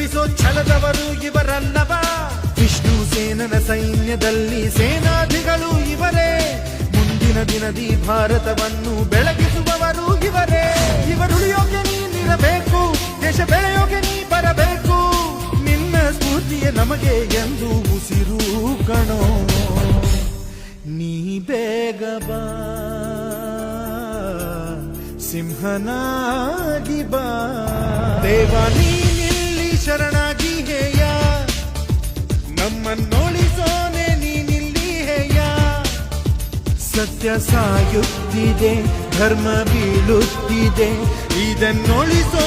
ಎದುರಿಸೋ ಛಲದವರು ಇವರನ್ನವ. ವಿಷ್ಣು ಸೇನನ ಸೈನ್ಯದಲ್ಲಿ ಸೇನಾಧಿಗಳು ಇವರೇ. ಮುಂದಿನ ದಿನದಿ ಭಾರತವನ್ನು ಬೆಳಗಿಸುವವರು ಇವರೇ. ಇವರುಳಿಯೋಕೆ ನೀನಿರಬೇಕು ದೇಶ ಬೆಳೆಯೋಗ್ಯ ನೀ ಬರಬೇಕು. ನಿನ್ನ ಸ್ಫೂರ್ತಿಯ ನಮಗೆ ಎಂದು ಉಸಿರು ಕಣೋ. ನೀ ಬೇಗಬಾ ಸಿಂಹನಾಗಿ ಬಾ. ದೇವಾನಿ ಸತ್ಯ ಸಾಯುತ್ತಿದೆ ಧರ್ಮ ಬೀಳುತ್ತಿದೆ ಇದನ್ನೊಳಿಸೋ